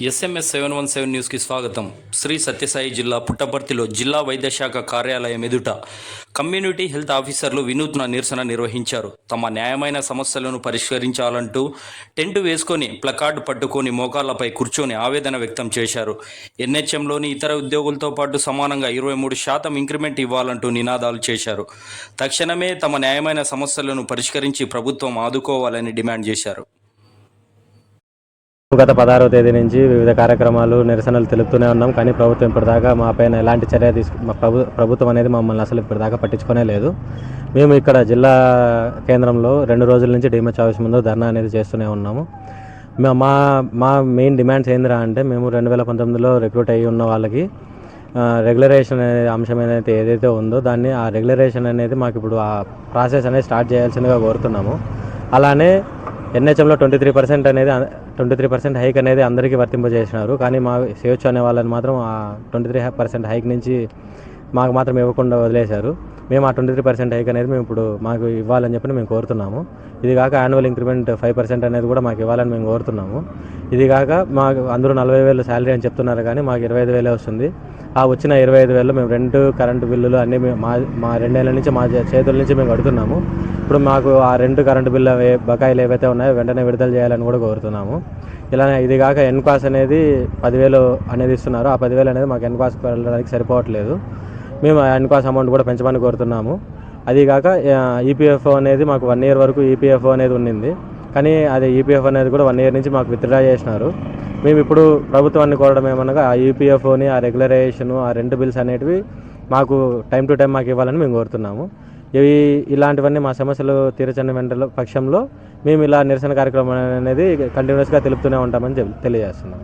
SMS seven one seven న్యూస్కి స్వాగతం. శ్రీ సత్యసాయి జిల్లా పుట్టపర్తిలో జిల్లా వైద్యశాఖ కార్యాలయం ఎదుట కమ్యూనిటీ హెల్త్ ఆఫీసర్లు వినూత్న నిరసన నిర్వహించారు. తమ న్యాయమైన సమస్యలను పరిష్కరించాలంటూ టెంట్ వేసుకొని ప్లకార్డు పట్టుకొని మోకాళ్ళపై కూర్చొని ఆవేదన వ్యక్తం చేశారు. ఎన్హెచ్ఎంలోని ఇతర ఉద్యోగులతో పాటు సమానంగా ఇరవై మూడు శాతం ఇంక్రిమెంట్ ఇవ్వాలంటూ నినాదాలు చేశారు. తక్షణమే తమ న్యాయమైన సమస్యలను పరిష్కరించి ప్రభుత్వం ఆదుకోవాలని డిమాండ్ చేశారు. గత పదహారవ తేదీ నుంచి వివిధ కార్యక్రమాలు నిరసనలు తెలుపుతూనే ఉన్నాం. కానీ ప్రభుత్వం ఇప్పటిదాకా మా పైన ఎలాంటి చర్య తీసుకు మా ప్రభు ప్రభుత్వం అనేది మమ్మల్ని అసలు ఇప్పటిదాకా పట్టించుకునే లేదు. మేము ఇక్కడ జిల్లా కేంద్రంలో రెండు రోజుల నుంచి డిఎంహెచ్ ఆఫీస్ ముందు ధర్నా అనేది చేస్తూనే ఉన్నాము. మా- మా మా మెయిన్ డిమాండ్స్ ఏందిరా అంటే మేము రెండు వేల పంతొమ్మిదిలో రిక్రూట్ అయ్యి ఉన్న వాళ్ళకి రెగ్యులరేషన్ అనే అంశం ఏదైతే ఏదైతే ఉందో దాన్ని ఆ రెగ్యులరేషన్ అనేది మాకు ఇప్పుడు ఆ ప్రాసెస్ అనేది స్టార్ట్ చేయాల్సిందిగా కోరుతున్నాము. అలానే ఎన్హెచ్ఎంలో ట్వంటీ త్రీ పర్సెంట్ అనేది ట్వంటీ త్రీ పర్సెంట్ హైక్ అనేది అందరికీ వర్తింపజేసినారు. కానీ మా సేవచ్చు అనే వాళ్ళని మాత్రం ఆ ట్వంటీ త్రీ పర్సెంట్ హైక్ నుంచి మాకు మాత్రం ఇవ్వకుండా వదిలేశారు. మేము ఆ ట్వంటీ త్రీ పర్సెంట్ హైక్ అనేది మేము ఇప్పుడు మాకు ఇవ్వాలని చెప్పి మేము కోరుతున్నాము. ఇది కాక యాన్యువల్ ఇంక్రిమెంట్ ఫైవ్ పర్సెంట్ అనేది కూడా మాకు ఇవ్వాలని మేము కోరుతున్నాము. ఇది కాక మాకు అందరూ నలభై వేలు శాలరీ అని చెప్తున్నారు కానీ మాకు ఇరవై ఐదు వేలే వస్తుంది. ఆ వచ్చిన ఇరవై ఐదు వేలు మేము రెండు కరెంటు బిల్లులు అన్నీ మేము మా మా రెండేళ్ళ నుంచి మా చేతుల నుంచి మేము కడుతున్నాము. ఇప్పుడు మాకు ఆ రెండు కరెంటు బిల్లు బకాయిలు ఏవైతే ఉన్నాయో వెంటనే విడుదల చేయాలని కూడా కోరుతున్నాము. ఇలా ఇది కాక ఎన్కాస్ అనేది పదివేలు అనేది ఇస్తున్నారు. ఆ పదివేలు అనేది మాకు ఎన్కాస్ వెళ్ళడానికి సరిపోవట్లేదు. మేము ఆ ఎన్కాస్ అమౌంట్ కూడా పెంచమని కోరుతున్నాము. అది కాక ఈపీఎఫ్ఓ అనేది మాకు వన్ ఇయర్ వరకు ఈపీఎఫ్ఓ అనేది ఉండింది కానీ అది ఈపీఎఫ్ అనేది కూడా వన్ ఇయర్ నుంచి మాకు విత్డ్రా చేసినారు. మేము ఇప్పుడు ప్రభుత్వాన్ని కోరడం ఏమనగా ఆ యూపీఎఫ్ఓని ఆ రెగ్యులరేషన్ ఆ రెంట్ బిల్స్ అనేటివి మాకు టైం టు టైం మాకు ఇవ్వాలని మేము కోరుతున్నాము. ఇవి ఇలాంటివన్నీ మా సమస్యలు తీర్చని వెంటలో పక్షంలో మేము ఇలా నిరసన కార్యక్రమం అనేది కంటిన్యూస్గా తెలుపుతూనే ఉంటామని చెప్ తెలియజేస్తున్నాం